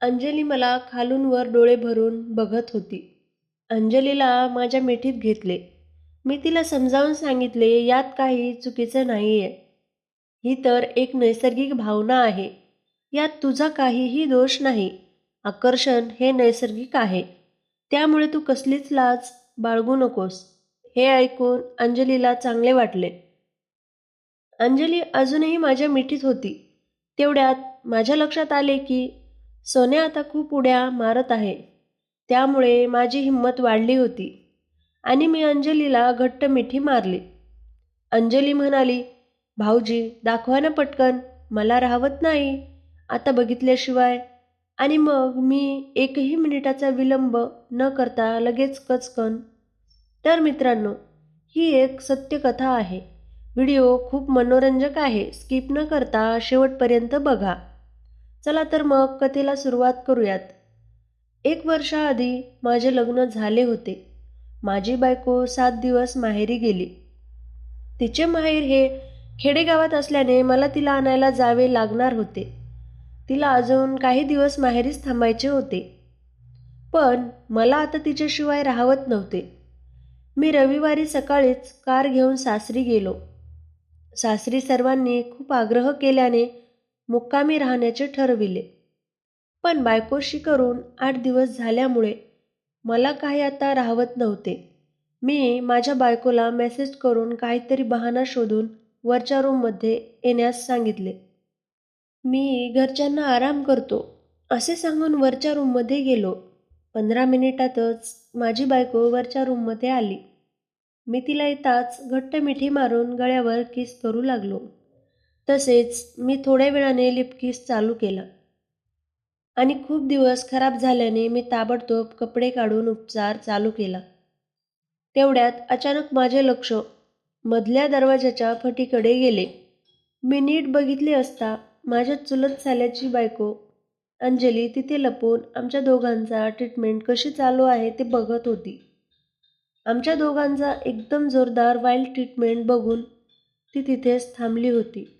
अंजली मला खालून वर डोळे भरून बघत होती. अंजलीला माझ्या मिठीत घेतले. मी तिला समजावून सांगितले यात काही चुकीचं नाही आहे ही तर एक नैसर्गिक भावना आहे. यात तुझा काहीही दोष नाही. आकर्षण हे नैसर्गिक आहे. त्यामुळे तू कसलीच लाज बाळगू नकोस. हे ऐकून अंजलीला चांगले वाटले. अंजली अजूनही माझ्या मिठीत होती. तेवढ्यात माझ्या लक्षात आले की सोन्या आता खूप उड्या मारत आहे. त्यामुळे माझी हिंमत वाढली होती आणि मी अंजलीला घट्ट मिठी मारली. अंजली म्हणाली भाऊजी दाखवा ना पटकन मला राहवत नाही आता बघितल्याशिवाय. आणि मग मी एकही मिनिटाचा विलंब न करता लगेच कचकन. तर मित्रांनो ही एक सत्यकथा आहे. व्हिडिओ खूप मनोरंजक आहे स्किप न करता शेवटपर्यंत बघा. चला तर मग कथेला सुरुवात करूयात. एक वर्षाआधी माझे लग्न झाले होते. माझी बायको सात दिवस माहेरी गेली. तिचे माहेर हे खेडेगावात असल्याने मला तिला आणायला जावे लागणार होते. तिला अजून काही दिवस माहेरीच थांबायचे होते. पण मला आता तिच्याशिवाय राहवत नव्हते. मी रविवारी सकाळीच कार घेऊन सासरी गेलो. सासरी सर्वांनी खूप आग्रह केल्याने मुक्कामी राहण्याचे ठरविले. पण बायकोशी करून आठ दिवस झाल्यामुळे मला काही आता राहवत नव्हते. मी माझ्या बायकोला मेसेज करून काहीतरी बहाणा शोधून वरच्या रूममध्ये येण्यास सांगितले. मी घरच्यांना आराम करतो असे सांगून वरच्या रूममध्ये गेलो. पंधरा मिनिटातच माझी बायको वरच्या रूममध्ये आली. मी तिला येताच घट्ट मिठी मारून गळ्यावर किस करू लागलो. तसेच मी थोड्या वेळाने लिपकीस चालू केला. आणि खूप दिवस खराब झाल्याने मी ताबडतोब कपडे काढून उपचार चालू केला. तेवढ्यात अचानक माझे लक्ष मधल्या दरवाजाच्या फटीकडे गेले. मी नीट बघितले असता माझ्या चुलत साल्याची बायको अंजली तिथे लपून आमच्या दोघांचा ट्रीटमेंट कशी चालू आहे ते बघत होती. आमच्या दोघांचा एकदम जोरदार वाईल्ड ट्रीटमेंट बघून ती तिथेच थांबली होती.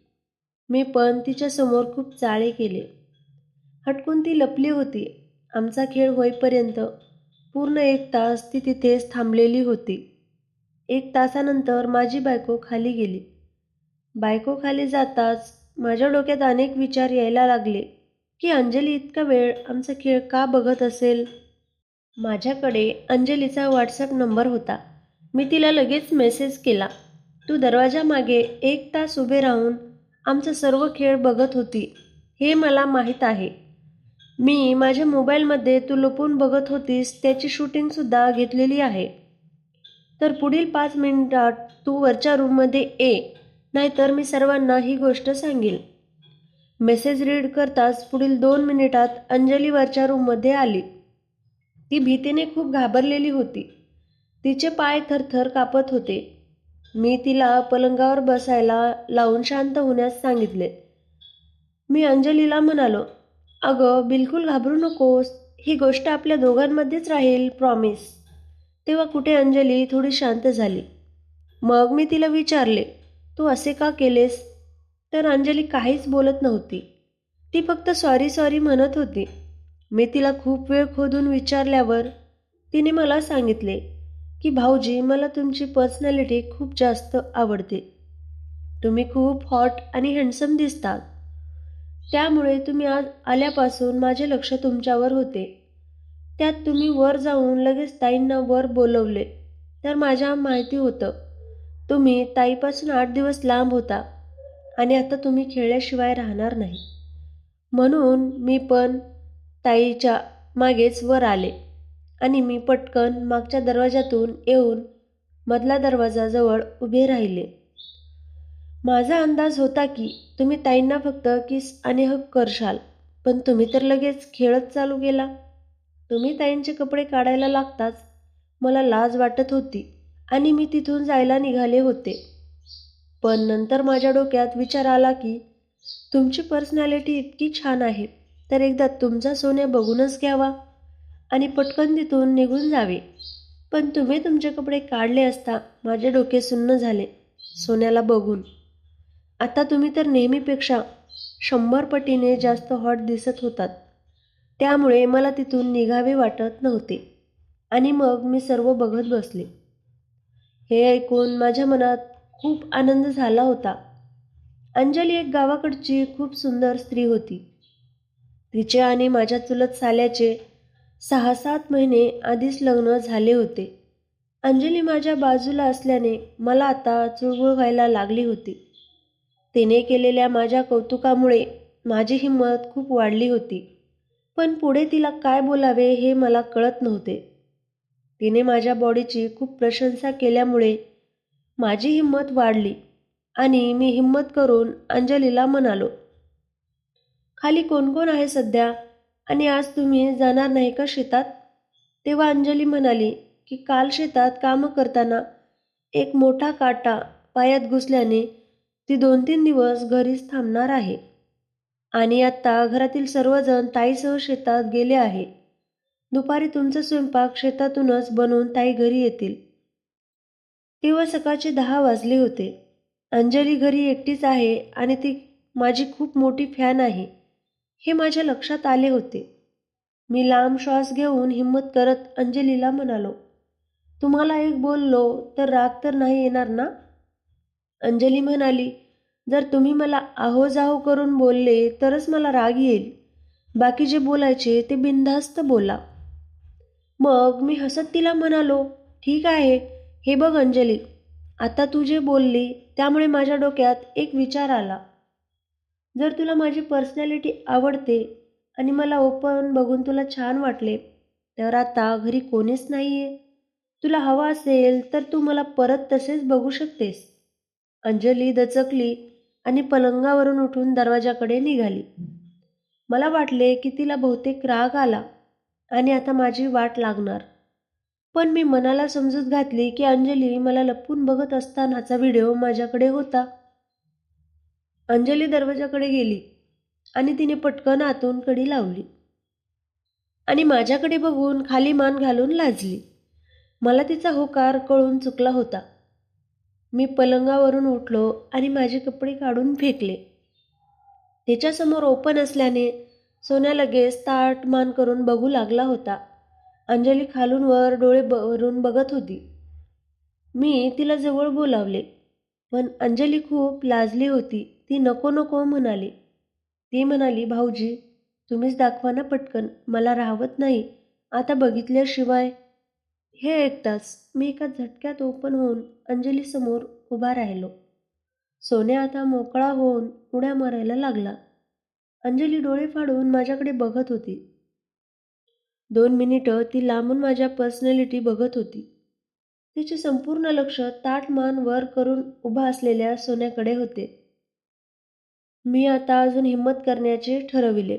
मी पण तिच्यासमोर खूप चाळे केले. हटकून ती लपली होती. आमचा खेळ होईपर्यंत पूर्ण एक तास ती तिथेच थांबलेली होती. एक तासानंतर माझी बायको खाली गेली. बायको खाली जाताच माझ्या डोक्यात अनेक विचार यायला लागले की अंजली इतका वेळ आमचा खेळ का बघत असेल? माझ्याकडे अंजलीचा व्हॉट्सअप नंबर होता. मी तिला लगेच मेसेज केला. तू दरवाजामागे एक तास उभे राहून आमचे सर्व खेळ बघत होती. हे मला माहीत आहे. मी माझ्या मोबाईलमध्ये तू लपून बघत होतीस त्याची शूटिंगसुद्धा घेतलेली आहे. तर पुढील पाच मिनिटात तू वरच्या रूममध्ये ये नाहीतर मी सर्वांना ही गोष्ट सांगेल. मेसेज रीड करताच पुढील दोन मिनिटात अंजली वरच्या रूममध्ये आली. ती भीतीने खूप घाबरलेली होती. तिचे पाय थरथर कापत होते. मी तिला पलंगावर बसायला लावून शांत होण्यास सांगितले. मी अंजलीला म्हणालो अगं बिलकुल घाबरू नकोस. ही गोष्ट आपल्या दोघांमध्येच राहील प्रॉमिस तेव्हा कुठे अंजली थोडी शांत झाली. मग मी तिला विचारले तू असे का केलेस? तर अंजली काहीच बोलत नव्हती. ती फक्त सॉरी सॉरी म्हणत होती. मी तिला खूप वेळ खोदून विचारल्यावर तिने मला सांगितले की भाऊजी मला तुमची पर्सनॅलिटी खूप जास्त आवडते. तुम्ही खूप हॉट आणि हँडसम दिसतात. त्यामुळे तुम्ही आज आल्यापासून माझे लक्ष तुमच्यावर होते. त्यात तुम्ही वर जाऊन लगेच ताईंना वर बोलवले. तर माझ्या माहिती होतं. तुम्ही ताईपासून आठ दिवस लांब होता आणि आता तुम्ही खेळल्याशिवाय राहणार नाही. म्हणून मी पण ताईच्या मागेच वर आले. आणि मी पटकन मागच्या दरवाजातून येऊन मधला दरवाजाजवळ उभे राहिले. माझा अंदाज होता की तुम्ही ताईंना फक्त किस आणि हक करशाल पण तुम्ही तर लगेच खेळत चालू गेला तुम्ही ताईंचे कपडे काढायला लागताच मला लाज वाटत होती आणि मी तिथून जायला निघाले होते. पण नंतर माझ्या डोक्यात विचार आला की तुमची पर्सनॅलिटी इतकी छान आहे तर एकदा तुमचा सोने बघूनच घ्यावा. आणि पटकन तिथून निघून जावे. पण तुम्ही तुमचे कपडे काढले असता माझे डोके सुन्न झाले सोन्याला बघून. आता तुम्ही तर नेहमीपेक्षा शंभर पटीने जास्त हॉट दिसत होतात. त्यामुळे मला तिथून निघावे वाटत नव्हते. आणि मग मी सर्व बघत बसले. हे ऐकून माझ्या मनात खूप आनंद झाला होता. अंजली एक गावाकडची खूप सुंदर स्त्री होती. तिचे आणि माझ्या चुलत साल्याचे सहा सात महिने आधीच लग्न झाले होते. अंजली माझ्या बाजूला असल्याने मला आता चुळबुळ व्हायला लागली होती. तिने केलेल्या माझ्या कौतुकामुळे माझी हिंमत खूप वाढली होती. पण पुढे तिला काय बोलावे हे मला कळत नव्हते. तिने माझ्या बॉडीची खूप प्रशंसा केल्यामुळे माझी हिंमत वाढली आणि मी हिंमत करून अंजलीला म्हणालो खाली कोण कोण आहे सध्या? आणि आज तुम्ही जाणार नाही का शेतात? तेव्हा अंजली म्हणाली की काल शेतात कामं करताना एक मोठा काटा पायात घुसल्याने ती दोन तीन दिवस घरीच थांबणार आहे. आणि आत्ता घरातील सर्वजण ताईसह शेतात गेले आहे. दुपारी तुमचा स्वयंपाक शेतातूनच बनवून ताई घरी येतील. तेव्हा सकाळचे दहा वाजले होते. अंजली घरी एकटीच आहे आणि ती माझी खूप मोठी फॅन आहे. हे माझ्या लक्षात आले होते. मी लांब श्वास घेऊन हिंमत करत अंजलीला म्हणालो तुम्हाला एक बोललो तर राग तर नाही येणार ना? अंजली म्हणाली जर तुम्ही मला आहो जाहो करून बोलले तरच मला राग येईल. बाकी जे बोलायचे ते बिनधास्त बोला. मग मी हसत तिला म्हणालो ठीक आहे. हे बघ अंजली आता तू जे बोलली त्यामुळे माझ्या डोक्यात एक विचार आला. जर तुला माझी पर्सनॅलिटी आवडते आणि मला ओपन बघून तुला छान वाटले तर आता घरी कोणीच नाही आहे तुला हवा असेल तर तू मला परत तसेच बघू शकतेस. अंजली दचकली आणि पलंगावरून उठून दरवाजाकडे निघाली. मला वाटले की तिला बहुतेक राग आला आणि आता माझी वाट लागणार. पण मी मनाला समजूत घातली की अंजली मला लपून बघत असतानाचा व्हिडिओ माझ्याकडे होता. अंजली दरवाजाकडे गेली आणि तिने पटकन आतून कडी लावली. आणि माझ्याकडे बघून खाली मान घालून लाजली. मला तिचा होकार कळून चुकला होता. मी पलंगावरून उठलो आणि माझे कपडे काढून फेकले. तिच्यासमोर ओपन असल्याने सोन्या लगेच ताट मान करून बघू लागला होता. अंजली खालून वर डोळे भरून बघत होती. मी तिला जवळ बोलावले पण अंजली खूप लाजली होती. ती नको नको म्हणाली. ती म्हणाली भाऊजी तुम्हीच दाखवा ना पटकन मला राहवत नाही. आता बघितल्याशिवाय हे ऐकताच मी एका झटक्यात ओपन होऊन अंजलीसमोर उभा राहिलो. सोन्या आता मोकळा होऊन उड्या मारायला लागला. अंजली डोळे फाडून माझ्याकडे बघत होती. दोन मिनिटं ती लांबून माझ्या पर्सनॅलिटी बघत होती. तिचे संपूर्ण लक्ष ताट मान वर करून उभा असलेल्या सोन्याकडे होते. मी आता अजून हिंमत करण्याचे ठरविले.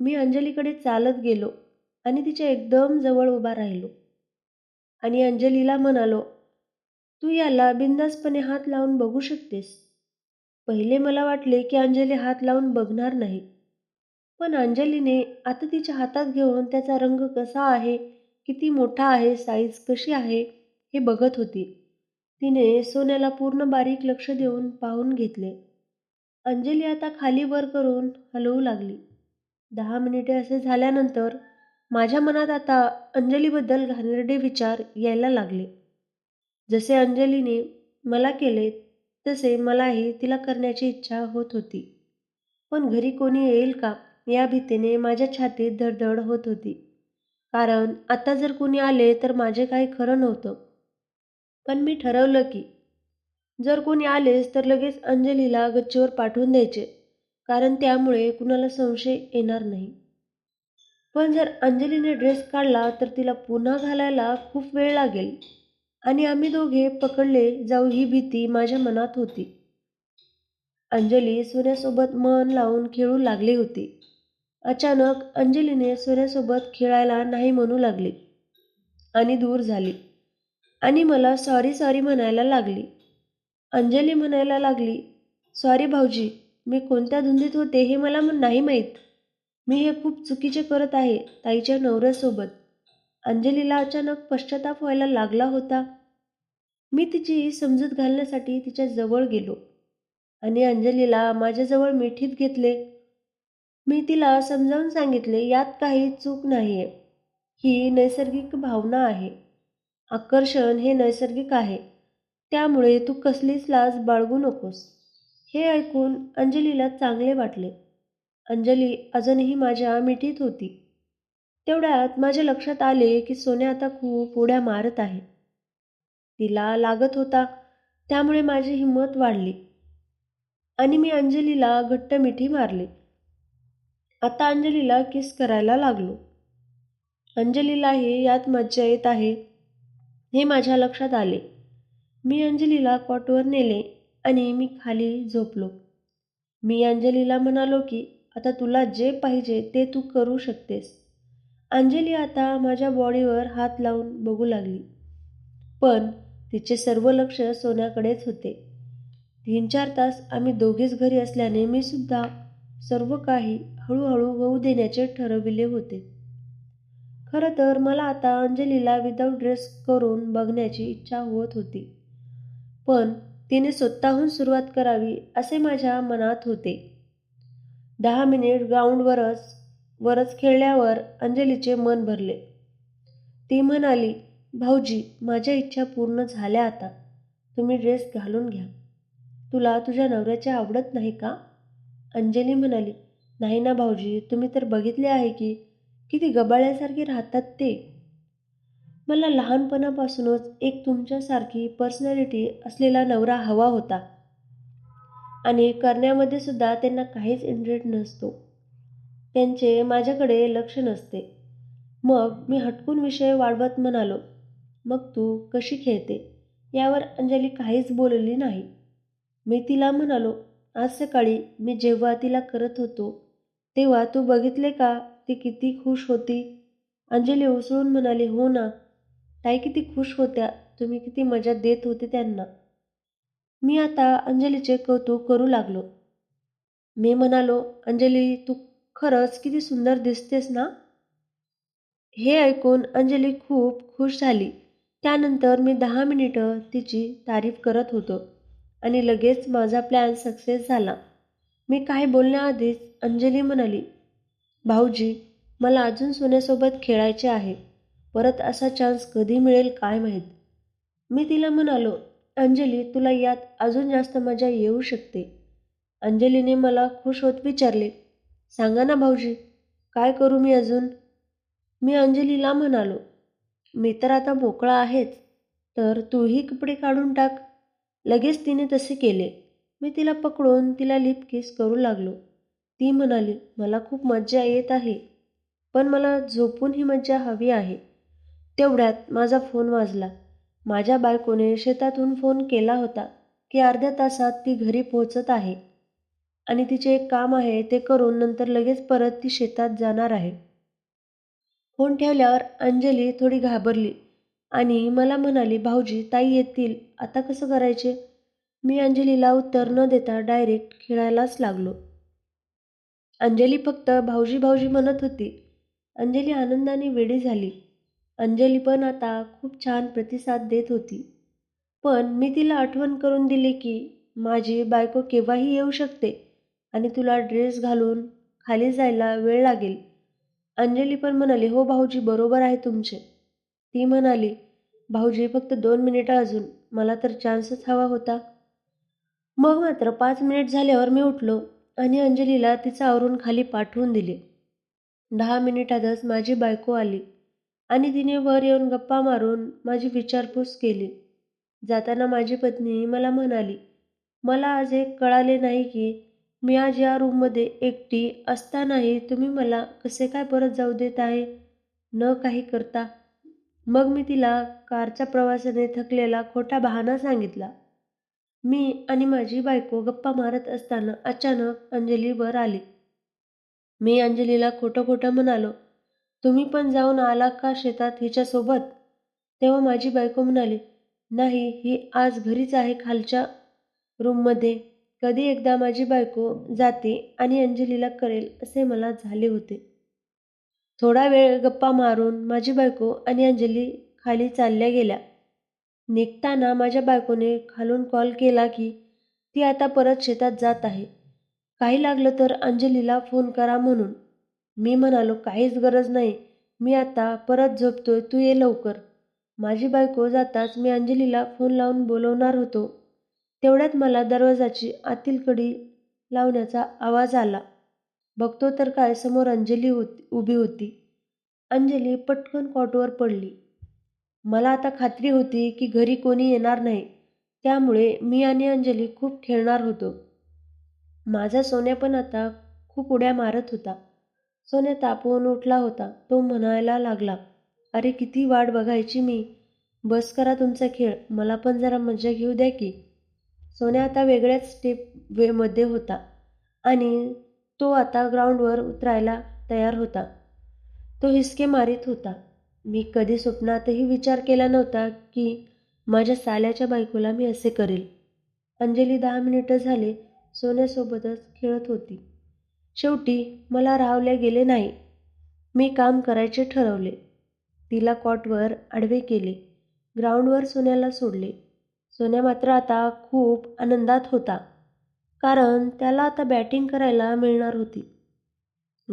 मी अंजलीकडे चालत गेलो आणि तिच्या एकदम जवळ उभा राहिलो. आणि अंजलीला म्हणालो तू याला बिंदासपणे हात लावून बघू शकतेस. पहिले मला वाटले की अंजली हात लावून बघणार नाही. पण अंजलीने आता तिच्या हातात घेऊन त्याचा रंग कसा आहे किती मोठा आहे साईज कशी आहे हे बघत होती. तिने सोन्याला पूर्ण बारीक लक्ष देऊन पाहून घेतले. अंजली आता खाली वर करून हलवू लागली. दहा मिनिटे असे झाल्यानंतर माझ्या मनात आता अंजलीबद्दल घाणेरडे विचार यायला लागले. जसे अंजलीने मला केले तसे मलाही तिला करण्याची इच्छा होत होती. पण घरी कोणी येईल का या भीतीने माझ्या छातीत धडधड होत होती. कारण आता जर कोणी आले तर माझे काही खरं नव्हतं. पण मी ठरवलं की जर कोणी आलेच तर लगेच अंजलीला गच्चीवर पाठवून द्यायचे कारण त्यामुळे कुणाला संशय येणार नाही. पण जर अंजलीने ड्रेस काढला तर तिला पुन्हा घालायला खूप वेळ लागेल आणि आम्ही दोघे पकडले जाऊ ही भीती माझ्या मनात होती. अंजली सोन्यासोबत मन लावून खेळू लागली होती. अचानक अंजलीने सोन्यासोबत खेळायला नाही म्हणू लागली आणि दूर झाली आणि मला सॉरी सॉरी म्हणायला लागली. अंजली म्हणायला लागली सॉरी भाऊजी मी कोणत्या धुंदीत होते हे मला नाही माहीत. मी हे खूप चुकीचे करत आहे ताईच्या नवऱ्यासोबत. अंजलीला अचानक पश्चाताप व्हायला लागला होता. मी तिची समजूत घालण्यासाठी तिच्या जवळ गेलो आणि अंजलीला माझ्याजवळ मिठीत घेतले. मी तिला समजावून सांगितले यात काही चूक नाही आहे ही नैसर्गिक भावना आहे. आकर्षण हे नैसर्गिक आहे. त्यामुळे तू कसलीच लाज बाळगू नकोस. हे ऐकून अंजलीला चांगले वाटले. अंजली अजूनही माझ्या मिठीत होती. तेवढ्यात माझ्या लक्षात आले की सोन्या आता खूप उड्या मारत आहे. तिला लागत होता त्यामुळे माझी हिंमत वाढली. आणि मी अंजलीला घट्ट मिठी मारली. आता अंजलीला किस करायला लागलो? अंजलीलाही यात मज्जा येत आहे हे माझ्या लक्षात आले. मी अंजलीला कॉटवर नेले आणि मी खाली झोपलो. मी अंजलीला म्हणालो की आता तुला जे पाहिजे ते तू करू शकतेस. अंजली आता माझ्या बॉडीवर हात लावून बघू लागली. पण तिचे सर्व लक्ष सोन्याकडेच होते. तीन चार तास आम्ही दोघेच घरी असल्याने मी सुद्धा सर्व काही हळूहळू होऊ देण्याचे ठरविले होते. खरं तर मला आता अंजलीला विदाऊट ड्रेस करून बघण्याची इच्छा होत होती. पण तिने स्वतःहून सुरुवात करावी असे माझ्या मनात होते. दहा मिनिट ग्राउंडवरच वरच खेळल्यावर अंजलीचे मन भरले. ती म्हणाली भाऊजी माझ्या इच्छा पूर्ण झाल्या आता. तुम्ही ड्रेस घालून घ्या. तुला तुझ्या नवऱ्याचे आवडत नाही का? अंजली म्हणाली नाही ना भाऊजी तुम्ही तर बघितले आहे की किती गबाळ्यासारखे राहतात ते. मला लहानपणापासूनच एक तुमच्यासारखी पर्सनॅलिटी असलेला नवरा हवा होता. आणि करण्यामध्ये सुद्धा त्यांना काहीच इंटरेस्ट नसतो. त्यांचे माझ्याकडे लक्ष नसते. मग मी हटकून विषय वाढवत म्हणालो मग तू कशी खेळते? यावर अंजली काहीच बोलली नाही. मी तिला म्हणालो आज सकाळी मी जेव्हा तिला करत होतो तेव्हा तू बघितले का ती किती खुश होती? अंजली उसळून म्हणाली हो ना ताई किती खुश होत्या. तुम्ही किती मजा देत होते त्यांना. मी आता अंजलीचे कौतुक करू लागलो. मी म्हणालो अंजली तू खरंच किती सुंदर दिसतेस ना? हे ऐकून अंजली खूप खुश झाली. त्यानंतर मी दहा मिनिटं तिची तारीफ करत होतो आणि लगेच माझा प्लॅन सक्सेस झाला. मी काही बोलण्याआधीच अंजली म्हणाली भाऊजी मला अजून सोन्यासोबत खेळायचे आहे. परत असा चान्स कधी मिळेल काय माहीत? मी तिला म्हणालो अंजली तुला यात अजून जास्त मजा येऊ शकते. अंजलीने मला खुश होत विचारले सांगा ना भाऊजी काय करू मी अजून? मी अंजलीला म्हणालो मी तर आता मोकळा आहेच तर तूही कपडे काढून टाक. लगेच तिने तसे केले. मी तिला पकडून तिला लिप किस करू लागलो. ती म्हणाली मला खूप मज्जा येत आहे पण मला झोपून ही मज्जा हवी आहे. तेवढ्यात माझा फोन वाजला. माझ्या बायकोने शेतातून फोन केला होता की अर्ध्या तासात ती घरी पोहोचत आहे आणि तिचे एक काम आहे ते करून नंतर लगेच परत ती शेतात जाणार आहे. फोन ठेवल्यावर अंजली थोडी घाबरली आणि मला म्हणाली भाऊजी ताई येतील. आता कसं करायचे? मी अंजलीला उत्तर न देता डायरेक्ट खेळायलाच लागलो. अंजली फक्त भाऊजी भाऊजी म्हणत होती. अंजली आनंदाने वेडी झाली. अंजली पण आता खूप छान प्रतिसाद देत होती. पण मी तिला आठवण करून दिली की माझी बायको केव्हाही येऊ शकते आणि तुला ड्रेस घालून खाली जायला वेळ लागेल. अंजली पण म्हणाली हो भाऊजी बरोबर आहे तुमचे. ती म्हणाली भाऊजी फक्त दोन मिनिटं अजून. मला तर चान्सच हवा होता. मग मात्र पाच मिनिट झाल्यावर मी उठलो आणि अंजलीला तिचं आवरून खाली पाठवून दिले. दहा मिनिटातच माझी बायको आली. आणि तिने वर येऊन गप्पा मारून माझी विचारपूस केली. जाताना माझी पत्नी मला म्हणाली मला आज हे कळाले नाही की मी आज या रूममध्ये एकटी असतानाही तुम्ही मला कसे काय परत जाऊ देत आहे? न काही करता. मग मी तिला कारच्या प्रवासाने थकलेला खोटा बहाणा सांगितला. मी आणि माझी बायको गप्पा मारत असताना अचानक अंजली वर आली. मी अंजलीला खोटं खोटं म्हणालो तुम्ही पण जाऊन आला का शेतात हिच्यासोबत? तेव्हा माझी बायको म्हणाली नाही ही आज घरीच आहे खालच्या रूममध्ये. कधी एकदा माझी बायको जाते आणि अंजलीला करेल असे मला झाले होते. थोडा वेळ गप्पा मारून माझी बायको आणि अंजली खाली चालल्या गेल्या. निघताना माझ्या बायकोने खालून कॉल केला की ती आता परत शेतात जात आहे. काही लागलं तर अंजलीला फोन करा म्हणून. मी म्हणालो काहीच गरज नाही. मी आता परत झोपतोय. तू ये लवकर. माझी बायको जाताच मी अंजलीला फोन लावून बोलवणार होतो. तेवढ्यात मला दरवाजाची आतील कडी लावण्याचा आवाज आला. बघतो तर काय समोर अंजली होती उभी होती. अंजली पटकन कॉटवर पडली. मला आता खात्री होती की घरी कोणी येणार नाही. त्यामुळे मी आणि अंजली खूप खेळणार होतो. माझा सोन्या पण आता खूप उड्या मारत होता. सोन्या तापवून उठला होता. तो म्हणायला लागला अरे किती वाट बघायची मी. बस करा तुमचा खेळ. मला पण जरा मजा घेऊ द्या की. सोन्या आता वेगळ्याच स्टेप वेमध्ये होता आणि तो आता ग्राउंडवर उतरायला तयार होता. तो हिसके मारीत होता. मी कधी स्वप्नातही विचार केला नव्हता की माझ्या साल्याच्या बायकोला मी असे करेल. अंजली दहा मिनिटं झाले. सोन्यासोबतच खेळत होती. शेवटी मला राहवले गेले नाही. मी काम करायचे ठरवले. तिला कॉटवर आडवे केले. ग्राउंडवर सोन्याला सोडले. सोन्या मात्र आता खूप आनंदात होता. कारण त्याला आता बॅटिंग करायला मिळणार होती.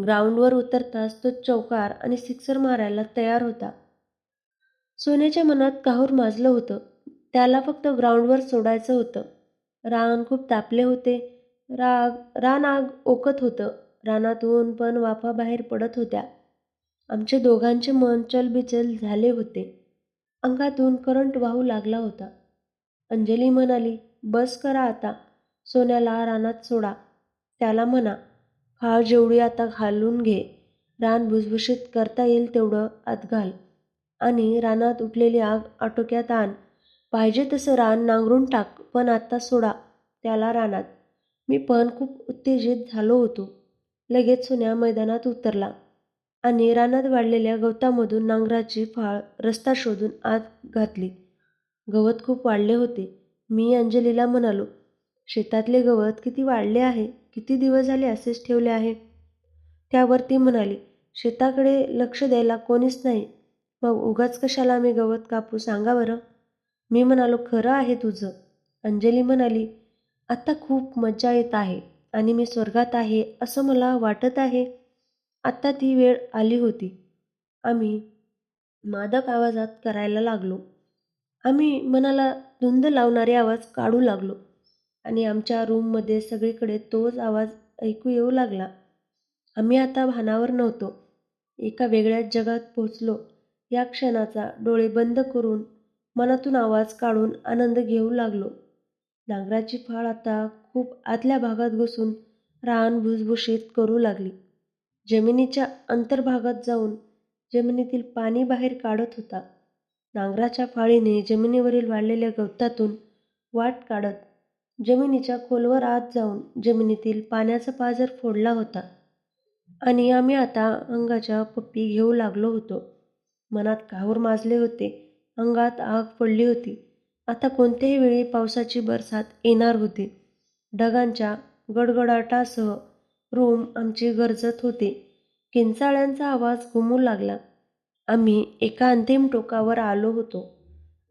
ग्राउंडवर उतरताच तो चौकार आणि सिक्सर मारायला तयार होता. सोन्याच्या मनात काहूर माजलं होतं. त्याला फक्त ग्राउंडवर सोडायचं होतं. रान खूप तापले होते. राग रान आग ओकत होतं. रानातून पण वाफा बाहेर पडत होत्या. आमचे दोघांचे मन चलबिचल झाले होते. अंगातून करंट वाहू लागला होता. अंजली म्हणाली बस करा आता. सोन्याला रानात सोडा. त्याला म्हणा खाळ जेवढी आता घालून घे. रान भुसभुशीत करता येईल तेवढं आत घाल. आणि रानात उठलेली आग आटोक्यात आण. पाहिजे तसं रान नांगरून टाक पण आत्ता सोडा. त्याला रानात मी पण खूप उत्तेजित झालो होतो. लगेच सुन्या मैदानात उतरला आणि रानात वाढलेल्या गवतामधून नांगराची फाळ रस्ता शोधून आत घातली. गवत खूप वाढले होते. मी अंजलीला म्हणालो शेतातले गवत किती वाढले आहे? किती दिवस झाले असेच ठेवले आहे? त्यावर ती म्हणाली शेताकडे लक्ष द्यायला कोणीच नाही. मग उगाच कशाला मी गवत कापू? सांगा बरं. मी म्हणालो खरं आहे तुझं. अंजली म्हणाली आता खूप मजा येत आहे आणि मी स्वर्गात आहे असं मला वाटत आहे. आत्ता ती वेळ आली होती. आम्ही मादक आवाजात करायला लागलो. आम्ही मनाला धुंद लावणारे आवाज काढू लागलो आणि आमच्या रूममध्ये सगळीकडे तोच आवाज ऐकू येऊ लागला. आम्ही आता भानावर नव्हतो. एका वेगळ्याच जगात पोचलो या क्षणाचा डोळे बंद करून मनातून आवाज काढून आनंद घेऊ लागलो. नांगराची फाळ आता खूप आतल्या भागात घुसून रान भुसभुशीत करू लागली. जमिनीच्या अंतर्भागात जाऊन जमिनीतील पाणी बाहेर काढत होता. नांगराच्या फाळीने जमिनीवरील वाढलेल्या गवतातून वाट काढत जमिनीच्या खोलवर आत जाऊन जमिनीतील पाण्याचा पाझर फोडला होता. आणि आम्ही आता अंगाच्या पप्पी घेऊ लागलो होतो. मनात काहूर माजले होते. अंगात आग पडली होती. आता कोणत्याही वेळी पावसाची बरसात येणार होती. ढगांच्या गडगडाटासह रूम आमची गरजत होती. किंचाळ्यांचा आवाज घुमू लागला. आम्ही एका अंतिम टोकावर आलो होतो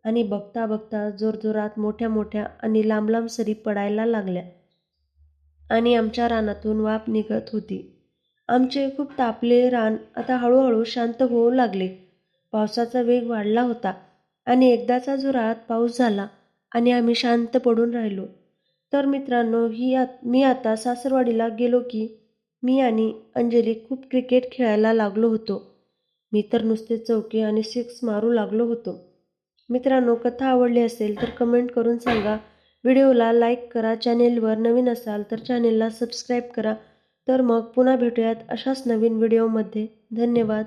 आणि बघता बघता जोरजोरात मोठ्या मोठ्या आणि लांब लांब सरी पडायला लागल्या आणि आमच्या रानातून वाफ निघत होती. आमचे खूप तापले रान आता हळूहळू शांत होऊ लागले. पावसाचा वेग वाढला होता. आणि एकदाचा जोरात पाऊस झाला आणि आम्ही शांत पडून राहिलो. तर मित्रांनो ही आत मी आता सासरवाडीला गेलो की मी आणि अंजली खूप क्रिकेट खेळायला लागलो होतो. मी तर नुसते चौके आणि सिक्स मारू लागलो होतो. मित्रांनो कथा आवडली असेल तर कमेंट करून सांगा. व्हिडिओला लाईक करा चॅनेलवर नवीन असाल तर चॅनेलला सबस्क्राईब करा. तर मग पुन्हा भेटूयात अशाच नवीन व्हिडिओमध्ये. धन्यवाद.